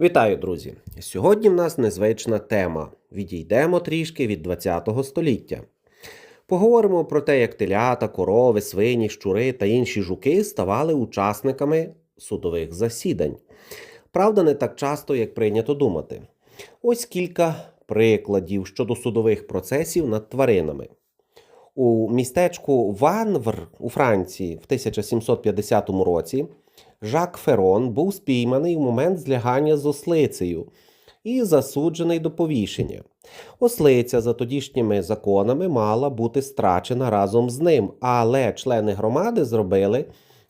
Вітаю, друзі! Сьогодні в нас незвична тема. Відійдемо трішки від 20 століття. Поговоримо про те, як телята, корови, свині, щури та інші жуки ставали учасниками судових засідань. Правда, не так часто, як прийнято думати. Ось кілька прикладів щодо судових процесів над тваринами. У містечку Ванвр у Франції в 1750 році Жак Ферон був спійманий в момент злягання з ослицею і засуджений до повішення. Ослиця за тодішніми законами мала бути страчена разом з ним, але члени громади зробили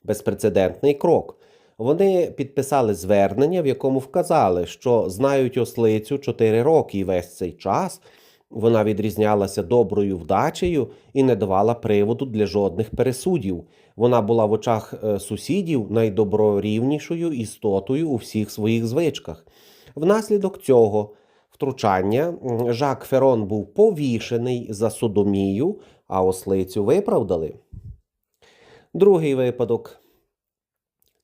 безпрецедентний крок. Вони підписали звернення, в якому вказали, що знають ослицю 4 роки і весь цей час вона відрізнялася доброю вдачею і не давала приводу для жодних пересудів. Вона була в очах е, сусідів найдоброрівнішою істотою у всіх своїх звичках. Внаслідок цього втручання Жак Ферон був повішений за содомію, а ослицю виправдали. Другий випадок.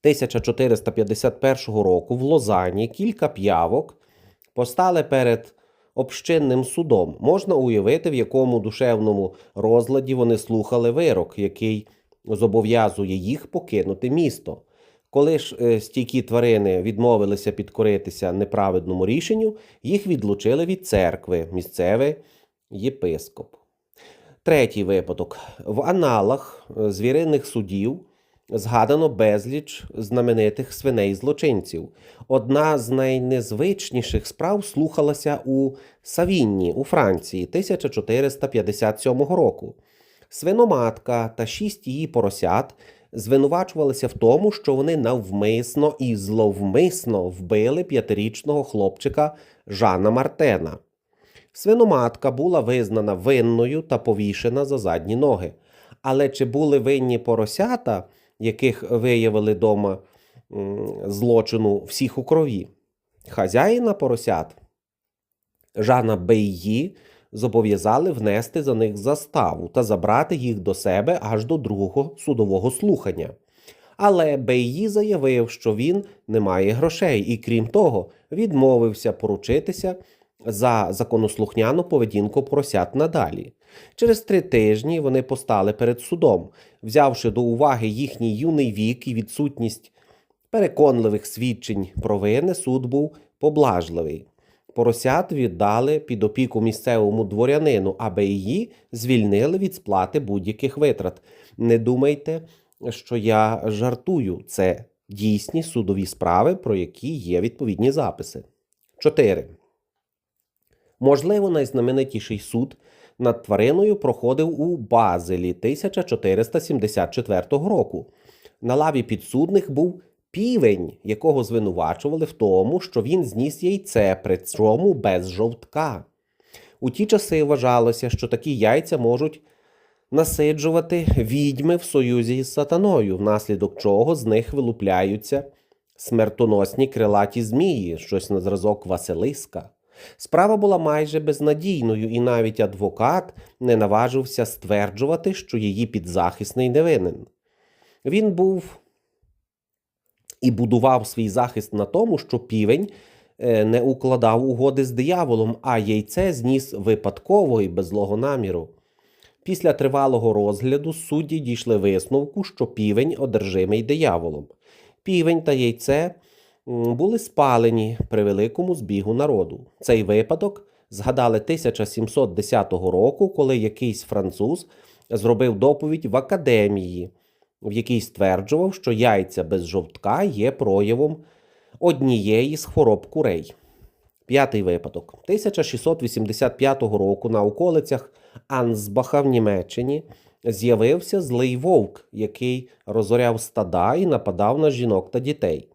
1451 року в Лозані кілька п'явок постали перед общинним судом. Можна уявити, в якому душевному розладі вони слухали вирок, який зобов'язує їх покинути місто. Коли ж е, стійкі тварини відмовилися підкоритися неправедному рішенню, їх відлучили від церкви, місцевий єпископ. Третій випадок. В аналах е, звіриних судів згадано безліч знаменитих свиней злочинців. Одна з найнезвичніших справ слухалася у Савінні у Франції 1457 року. Свиноматка та шість її поросят звинувачувалися в тому, що вони навмисно і зловмисно вбили п'ятирічного хлопчика Жана Мартена. Свиноматка була визнана винною та повішена за задні ноги. Але чи були винні поросята, яких виявили дома злочину всіх у крові? Хазяїна поросят Жана Бейї зобов'язали внести за них заставу та забрати їх до себе аж до другого судового слухання. Але Бейї заявив, що він не має грошей і, крім того, відмовився поручитися за законослухняну поведінку поросят надалі. Через три тижні вони постали перед судом, взявши до уваги їхній юний вік і відсутність переконливих свідчень провини, суд був поблажливий. Поросят віддали під опіку місцевому дворянину, аби її звільнили від сплати будь-яких витрат. Не думайте, що я жартую. Це дійсні судові справи, про які є відповідні записи. 4. Можливо, найзнаменитіший суд над твариною проходив у Базелі 1474 року. На лаві підсудних був півень, якого звинувачували в тому, що він зніс яйце, при цьому без жовтка. У ті часи вважалося, що такі яйця можуть насиджувати відьми в союзі з сатаною, внаслідок чого з них вилупляються смертоносні крилаті змії, щось на зразок Василиска. Справа була майже безнадійною, і навіть адвокат не наважився стверджувати, що її підзахисний не винен. Він був і будував свій захист на тому, що півень е, не укладав угоди з дияволом, а яйце зніс випадково і без злого наміру. Після тривалого розгляду судді дійшли висновку, що півень одержимий дияволом. Півень та яйце були спалені при великому збігу народу. Цей випадок згадали 1710 року, коли якийсь француз зробив доповідь в академії, в якій стверджував, що яйця без жовтка є проявом однієї з хвороб курей. П'ятий випадок. 1685 року на околицях Ансбаха в Німеччині з'явився злий вовк, який розоряв стада і нападав на жінок та дітей.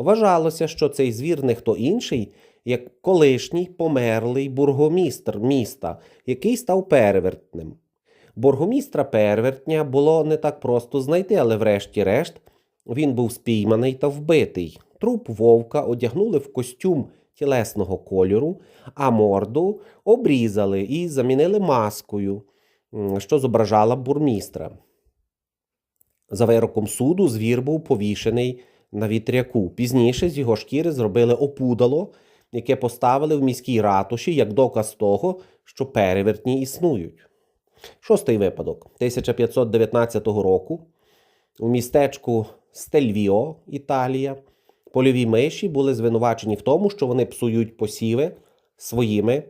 Вважалося, що цей звір не хто інший, як колишній померлий бургомістр міста, який став перевертним. Бургомістра перевертня було не так просто знайти, але врешті-решт він був спійманий та вбитий. Труп вовка одягнули в костюм тілесного кольору, а морду обрізали і замінили маскою, що зображала бурмістра. За вироком суду звір був повішений на вітряку. Пізніше з його шкіри зробили опудало, яке поставили в міській ратуші як доказ того, що перевертні існують. Шостий випадок 1519 року у містечку Стельвіо, Італія, польові миші були звинувачені в тому, що вони псують посіви своїми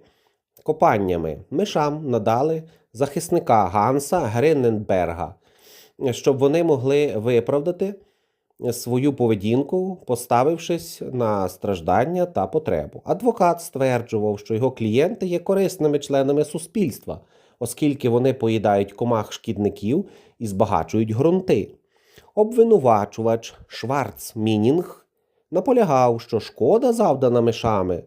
копаннями. Мишам надали захисника Ганса Гриненберга, щоб вони могли виправдати свою поведінку, поставившись на страждання та потребу. Адвокат стверджував, що його клієнти є корисними членами суспільства, оскільки вони поїдають комах шкідників і збагачують ґрунти. Обвинувачувач Шварц Мінінг наполягав, що шкода, завдана мишами,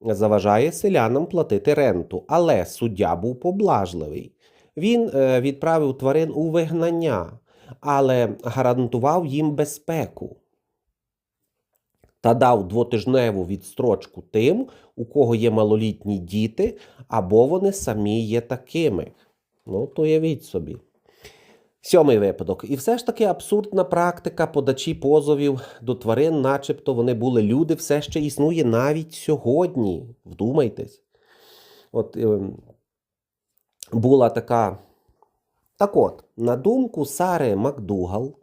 заважає селянам платити ренту, але суддя був поблажливий. Він е, відправив тварин у вигнання, але гарантував їм безпеку та дав двотижневу відстрочку тим, у кого є малолітні діти, або вони самі є такими. Ну, то явіть собі. Сьомий випадок. І все ж таки абсурдна практика подачі позовів до тварин, начебто вони були люди, все ще існує навіть сьогодні. Вдумайтесь. От е, була така. Так от, на думку Сари Макдугал,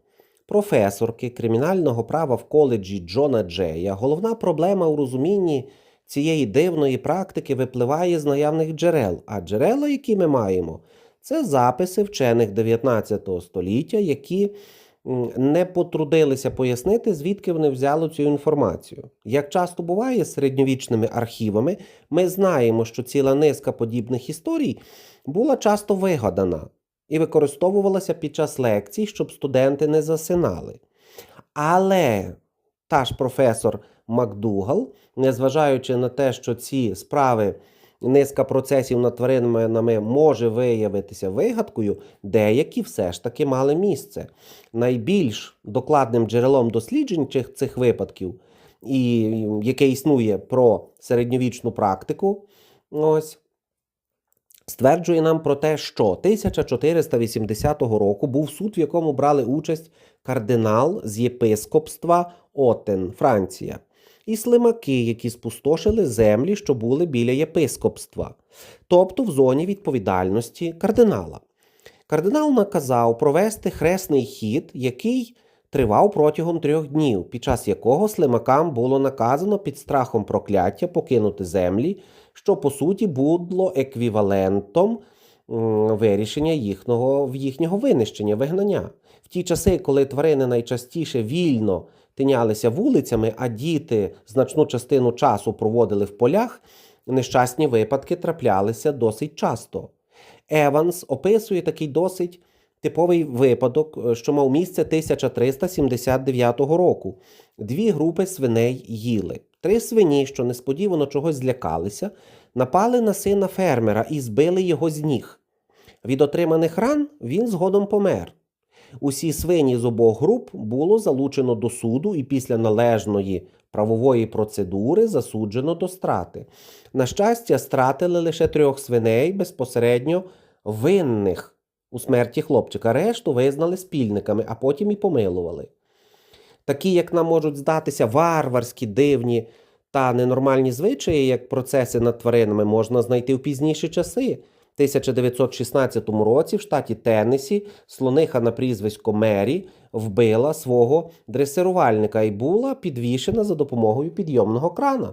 професорки кримінального права в коледжі Джона Джея, головна проблема у розумінні цієї дивної практики випливає з наявних джерел. А джерела, які ми маємо, це записи вчених 19 століття, які не потрудилися пояснити, звідки вони взяли цю інформацію. Як часто буває з середньовічними архівами, ми знаємо, що ціла низка подібних історій була часто вигадана і використовувалася під час лекцій, щоб студенти не засинали. Але та ж професор Макдугал, незважаючи на те, що ці справи, низка процесів над тваринами може виявитися вигадкою, деякі все ж таки мали місце. Найбільш докладним джерелом досліджень цих, випадків, і яке існує про середньовічну практику, ось. Стверджує нам про те, що 1480 року був суд, в якому брали участь кардинал з єпископства Отен, Франція, і слимаки, які спустошили землі, що були біля єпископства, тобто в зоні відповідальності кардинала. Кардинал наказав провести хресний хід, який тривав протягом трьох днів, під час якого слимакам було наказано під страхом прокляття покинути землі, що по суті було еквівалентом вирішення їхнього, їхнього винищення, вигнання. В ті часи, коли тварини найчастіше вільно тинялися вулицями, а діти значну частину часу проводили в полях, нещасні випадки траплялися досить часто. Еванс описує такий досить типовий випадок, е, що мав місце 1379 року. Дві групи свиней їли. Три свині, що несподівано чогось злякалися, напали на сина фермера і збили його з ніг. Від отриманих ран він згодом помер. Усі свині з обох груп було залучено до суду і після належної правової процедури засуджено до страти. На щастя, стратили лише трьох свиней безпосередньо винних у смерті хлопчика. Решту визнали спільниками, а потім і помилували. Такі, як нам можуть здатися, варварські, дивні та ненормальні звичаї, як процеси над тваринами, можна знайти в пізніші часи. В 1916 році в штаті Теннесі слониха на прізвисько Мері вбила свого дресирувальника і була підвішена за допомогою підйомного крана.